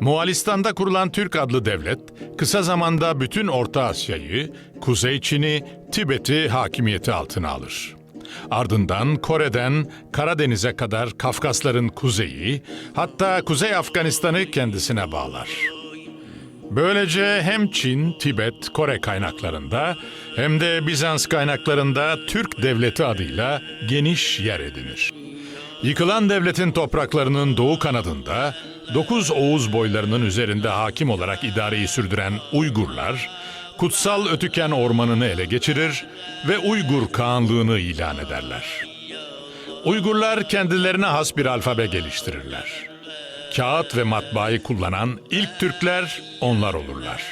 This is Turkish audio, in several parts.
Moğolistan'da kurulan Türk adlı devlet, kısa zamanda bütün Orta Asya'yı, Kuzey Çin'i, Tibet'i hakimiyeti altına alır. Ardından Kore'den Karadeniz'e kadar Kafkasların kuzeyi, hatta Kuzey Afganistan'ı kendisine bağlar. Böylece hem Çin, Tibet, Kore kaynaklarında hem de Bizans kaynaklarında Türk Devleti adıyla geniş yer edinir. Yıkılan devletin topraklarının doğu kanadında dokuz Oğuz boylarının üzerinde hakim olarak idareyi sürdüren Uygurlar, kutsal Ötüken ormanını ele geçirir ve Uygur Kağanlığını ilan ederler. Uygurlar kendilerine has bir alfabe geliştirirler. Kağıt ve matbaayı kullanan ilk Türkler onlar olurlar.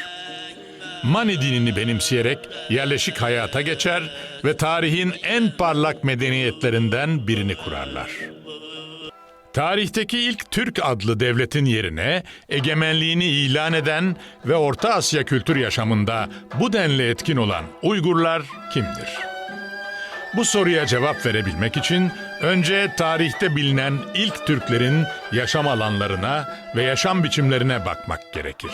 Mani dinini benimseyerek yerleşik hayata geçer ve tarihin en parlak medeniyetlerinden birini kurarlar. Tarihteki ilk Türk adlı devletin yerine egemenliğini ilan eden ve Orta Asya kültür yaşamında bu denli etkin olan Uygurlar kimdir? Bu soruya cevap verebilmek için önce tarihte bilinen ilk Türklerin yaşam alanlarına ve yaşam biçimlerine bakmak gerekir.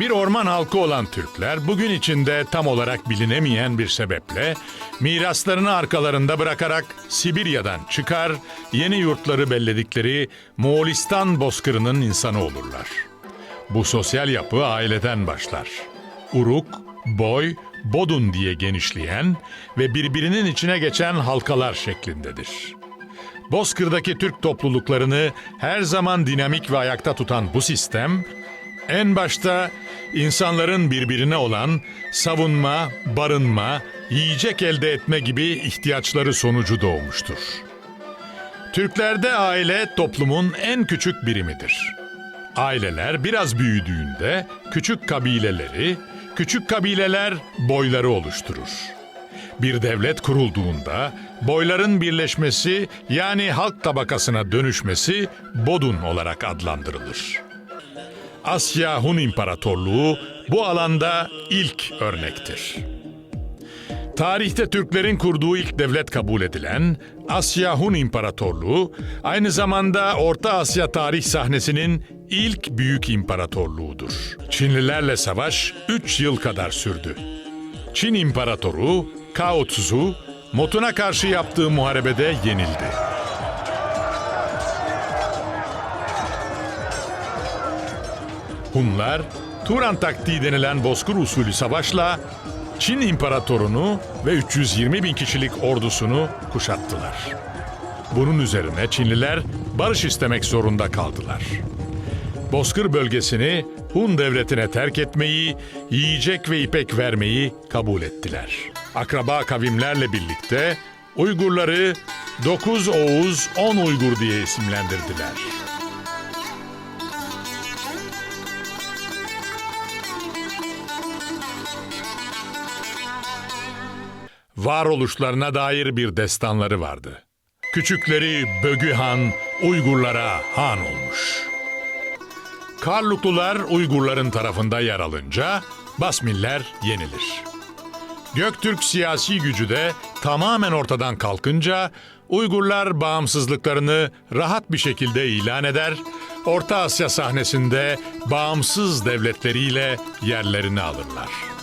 Bir orman halkı olan Türkler bugün içinde tam olarak bilinemeyen bir sebeple miraslarını arkalarında bırakarak Sibirya'dan çıkar, yeni yurtları belledikleri Moğolistan bozkırının insanı olurlar. Bu sosyal yapı aileden başlar. Uruk, boy, bodun diye genişleyen ve birbirinin içine geçen halkalar şeklindedir. Bozkır'daki Türk topluluklarını her zaman dinamik ve ayakta tutan bu sistem, en başta insanların birbirine olan savunma, barınma, yiyecek elde etme gibi ihtiyaçları sonucu doğmuştur. Türklerde aile toplumun en küçük birimidir. Aileler biraz büyüdüğünde küçük kabileleri, küçük kabileler boyları oluşturur. Bir devlet kurulduğunda boyların birleşmesi yani halk tabakasına dönüşmesi bodun olarak adlandırılır. Asya Hun İmparatorluğu bu alanda ilk örnektir. Tarihte Türklerin kurduğu ilk devlet kabul edilen Asya Hun İmparatorluğu aynı zamanda Orta Asya tarih sahnesinin ilk büyük imparatorluğudur. Çinlilerle savaş 3 yıl kadar sürdü. Çin İmparatoru Cao Tzu, Motun'a karşı yaptığı muharebede yenildi. Hunlar, Turan taktiği denilen bozkır usulü savaşla Çin imparatorunu ve 320 bin kişilik ordusunu kuşattılar. Bunun üzerine Çinliler barış istemek zorunda kaldılar. Bozkır bölgesini Hun devletine terk etmeyi, yiyecek ve ipek vermeyi kabul ettiler. Akraba kavimlerle birlikte Uygurları 9 Oğuz 10 Uygur diye isimlendirdiler. Varoluşlarına dair bir destanları vardı. Küçükleri Bögü Han Uygurlara han olmuş. Karluklular Uygurların tarafında yer alınca Basmiller yenilir. Göktürk siyasi gücü de tamamen ortadan kalkınca Uygurlar bağımsızlıklarını rahat bir şekilde ilan eder, Orta Asya sahnesinde bağımsız devletleriyle yerlerini alırlar.